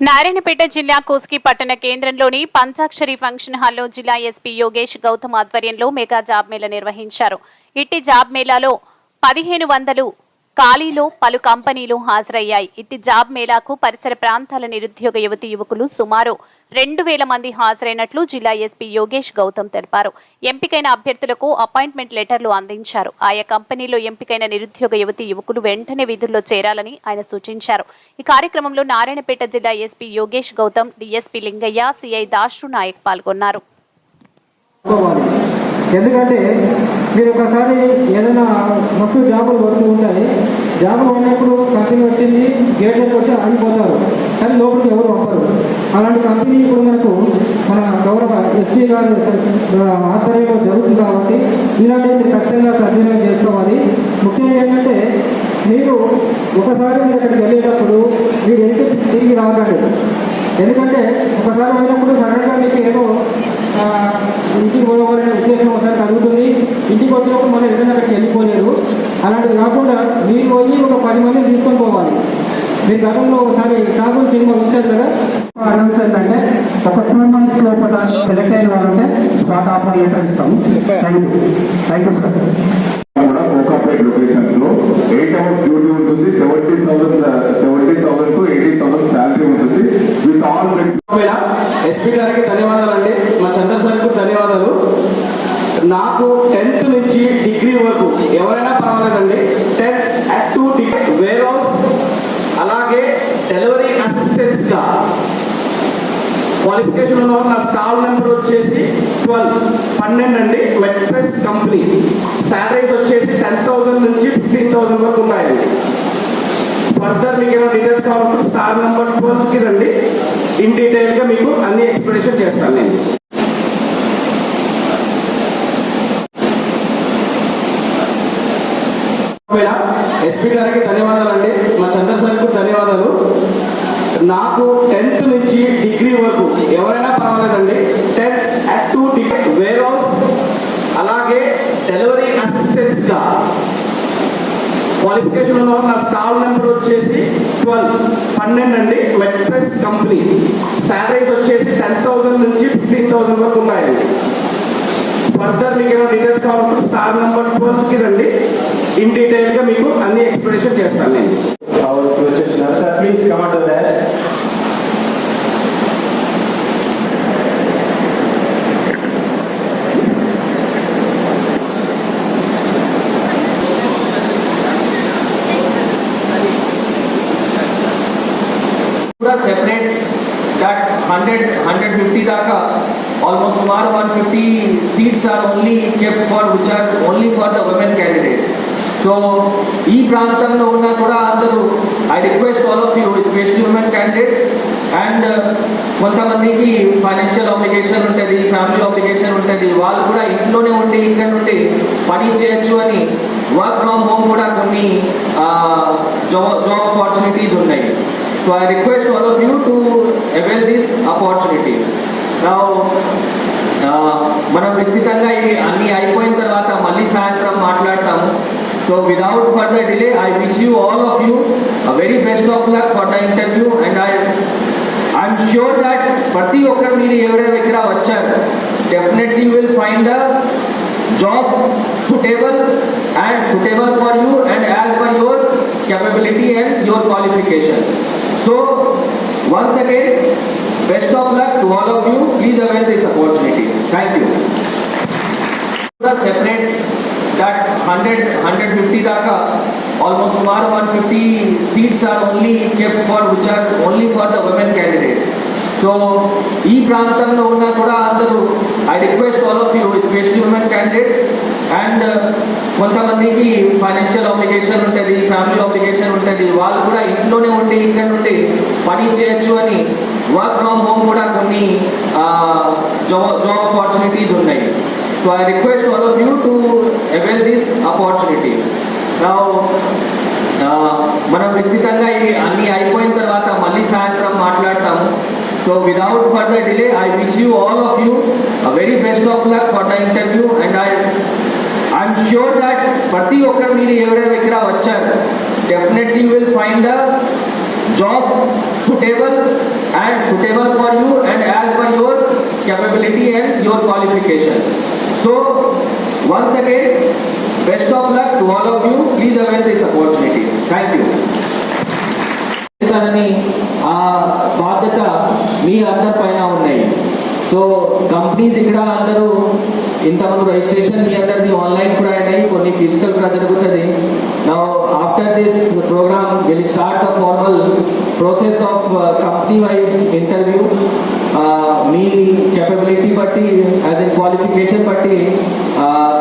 నారాయణపేట జిల్లా కోస్కి పట్టణ కేంద్రంలోని పంచాక్షరి ఫంక్షన్ హాల్లో జిల్లా ఎస్పీ యోగేష్ గౌతమ్ ఆధ్వర్యంలో మెగా జాబ్ మేళా నిర్వహించారు. ఇట్టి జాబ్ మేళాలో పదిహేను వందలు ఖాళీలో పలు కంపెనీలు హాజరయ్యాయి. ఇట్టి జాబ్ మేళాకు పరిసర ప్రాంతాల నిరుద్యోగ యువతి యువకులు సుమారు రెండు వేల మంది హాజరైనట్లు జిల్లా ఎస్పీ యోగేష్ గౌతమ్ తెలిపారు. ఎంపికైన అభ్యర్థులకు అపాయింట్మెంట్ లెటర్లు అందించారు. ఆయా కంపెనీలో ఎంపికైన నిరుద్యోగ యువతి యువకులు వెంటనే విధుల్లో చేరాలని ఆయన సూచించారు. ఈ కార్యక్రమంలో నారాయణపేట జిల్లా SP Yogesh Gautam DSP Lingaiah CI దాష్రు Nayak పాల్గొన్నారు. ఎందుకంటే మీరు ఒకసారి ఏదైనా మొత్తం జాబులు పడుతూ ఉంటాయి జాబులు పడినప్పుడు కంపెనీ వచ్చింది గేట్ దగ్గర వచ్చి ఆగిపోతారు. కానీ లోపలికి ఎవరు పంపరు. అలాంటి కంపెనీ ఇప్పుడు మనకు మన గౌరవ ఎస్పీ గారి ఆధ్వర్యంలో జరుగుతుంది కాబట్టి ఇలాంటివి ఖచ్చితంగా సద్వినియోగం చేసుకోవాలి. ముఖ్యంగా ఏంటంటే మీరు ఒకసారి మీరు అక్కడికి వెళ్ళేటప్పుడు మీరు ఎందుకు తిరిగి రాగలరు ఎందుకంటే ఒకసారి వెళ్ళినప్పుడు సడన్గా మీకు ఏదో ఇంటికి పోవాలనే ఉద్దేశం ఒకసారి కలుగుతుంది. ఇంటికి వచ్చినప్పుడు మనం ఏదైనా అక్కడికి వెళ్ళిపోలేరు అలాంటిది కాకుండా మీరు పోయి ఒక పది మందిని తీసుకొని పోవాలి. మీరు గతంలో ఒకసారి కాకుండా సినిమా వచ్చారు కదా? అనౌన్స్ ఏంటంటే ఒక టూ మంత్స్ లోపల సెలెక్ట్ అయిన వాళ్ళంటే స్పాట్ ఆఫర్ లెటర్ ఇస్తాం thank you thank you sir కూడా కోకాపేట్ లొకేషన్స్లో ఎయిట్ అవర్స్ డ్యూటీ ఉంటుంది seventeen thousand seventeen thousand to eighteen thousand salary ఉంటుంది. విత్ ఆల్ ఒకవేళ ఎస్పీ గారికి ధన్యవాదాలు అండి మా చంద్ర సార్కు ధన్యవాదాలు నాకు టెన్త్ నుంచి డిగ్రీ వరకు ఎవరైనా పర్వాలేదండి టెన్త్ అట్ టూ డిగ్రీ వేర్ హౌస్ అలాగే డెలివరీ అసిస్టెంట్స్గా క్వాలిఫికేషన్ ఉన్న నా స్టాల్ నెంబర్ వచ్చేసి ట్వెల్వ్ పన్నెండు అండి మెట్రెస్ కంపెనీ. శాలరీస్ వచ్చేసి టెన్ థౌసండ్ నుంచి ఫిఫ్టీన్ థౌసండ్ వరకు ఉన్నాయండి ఫర్దర్ మీకు ఏమైనా డీటెయిల్స్ కావాలంటే స్టార్ నెంబర్ ట్వెల్వ్కి రండి. ఇన్ డీటెయిల్గా మీకు అన్ని ఎక్స్ప్లెనేషన్ చేస్తాను నేను. ఎస్పీ గారికి ధన్యవాదాలు అండి మా చంద్ర సార్కు ధన్యవాదాలు. నాకు టెన్త్ నుంచి డిగ్రీ వరకు ఎవరైనా పర్వాలేదండి టెన్త్ అట్ టూ డిగ్రీ వేర్ హౌస్ అలాగే డెలివరీ అసిస్టెంట్స్గా క్వాలిఫికేషన్ ఉన్న నా స్టాల్ నెంబర్ వచ్చేసి ట్వెల్వ్. పన్నెండు అండి మెట్రెస్ కంపెనీ. శాలరీస్ వచ్చేసి టెన్ థౌసండ్ నుంచి ఫిఫ్టీన్ థౌసండ్ వరకు ఉన్నాయండి. ఫర్దర్ మీకు ఏమైనా డీటెయిల్స్ కావాలంటే స్టార్ నెంబర్ ట్వెల్వ్కి రండి. ఇన్ డీటెయిల్గా మీకు అన్ని 150 దాకా ఆల్మోస్ట్ సుమారు 150 seats are only kept for which are only for the women candidate so ఈ ప్రాంతంలో ఉన్నా కూడా అందరూ I request all of you especially women candidates and కొంతమందికి ఫైనాన్షియల్ ఆబ్లిగేషన్ ఉంటుంది ఫ్యామిలీ ఆబ్లిగేషన్ ఉంటుంది వాళ్ళు కూడా ఇంట్లోనే ఉండి ఇక్కడ నుండి పని చేయొచ్చు అని వర్క్ ఫ్రమ్ హోమ్ కూడా కొన్ని జాబ్ జాబ్ ఆపర్చునిటీస్ ఉన్నాయి. So I request all of you to avail this opportunity. Now, uh, మనం నిశ్చితంగా ఇవి అన్ని అయిపోయిన తర్వాత మళ్ళీ సాయంత్రం మాట్లాడతాము so without further delay I wish you all of you very best of luck for the interview and I I'm sure that ప్రతి ఒక్కరు మీరు ఎవరైనా ఇక్కడ వచ్చారు definitely will find the job suitable and suitable for you and as per your capability and your qualification. So, once again, best of luck to all of you. Please avail this opportunity. Thank you. The separate that 100 150 దాకా almost సుమారు 150 seats are only kept for which are only for the women candidates. So ఈ ప్రాంతంలో ఉన్నా కూడా అందరూ I request all of you especially women candidates and uh, కొంతమందికి financial obligation ఉంటుంది family obligation ఉంటుంది. వాళ్ళు కూడా ఇంట్లోనే ఉండి ఇక్కడ నుండి పని చేయొచ్చు అని వర్క్ ఫ్రమ్ హోమ్ కూడా కొన్ని జాబ్ జాబ్ ఆపర్చునిటీస్ ఉన్నాయి. So I request all of you to avail this opportunity మనం విస్తృతంగా ఇవి అన్ని అయిపోయిన తర్వాత మళ్ళీ సాయంత్రం మాట్లాడతాము. So without further delay I wish you all of you very best of luck for the interview and I I'm sure that ప్రతి ఒక్కరు మీరు ఎవరైనా ఇక్కడ వచ్చారు definitely will find the job suitable and suitable for you and as per your capability and your qualification. So, once again, best of luck to all of you. Please avail this opportunity. Thank you. చేస్తారని ఆ బాధ్యత మీ అందరి పైన ఉన్నాయి so companies ఇక్కడ అందరూ ఇంతకుముందు registration మీ అందరిది ఆన్లైన్ కూడా అయినాయి కొన్ని ఫిజికల్ కూడా జరుగుతుంది. నా after this program will start a formal process of company wise interview me capability బట్టి అదే క్వాలిఫికేషన్ బట్టి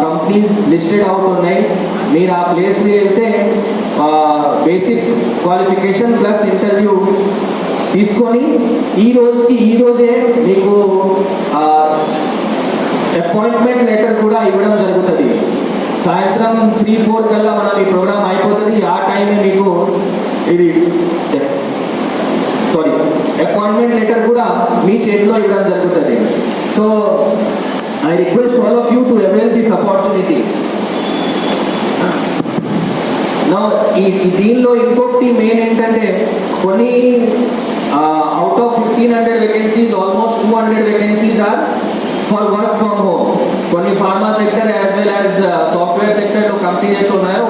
కంపెనీస్ లిస్టెడ్ అవుట్ ఉన్నాయి. మీరు ఆ ప్లేస్కి వెళ్తే బేసిక్ క్వాలిఫికేషన్ ప్లస్ ఇంటర్వ్యూ తీసుకొని ఈ రోజుకి ఈ రోజే మీకు uh, అపాయింట్మెంట్ లెటర్ కూడా ఇవ్వడం జరుగుతుంది. సాయంత్రం త్రీ ఫోర్ కల్లా మనం ఈ ప్రోగ్రామ్ అయిపోతుంది. ఆ టైమే మీకు ఇది సారీ అపాయింట్మెంట్ లెటర్ కూడా మీ చేతిలో ఇవ్వడం జరుగుతుంది. So I request all of you to avail this opportunity ఈ దీనిలో ఇంకొకటి మెయిన్ ఏంటంటే కొన్ని out of fifteen hundred vacancies almost two hundred vacancies are for one 今天做哪一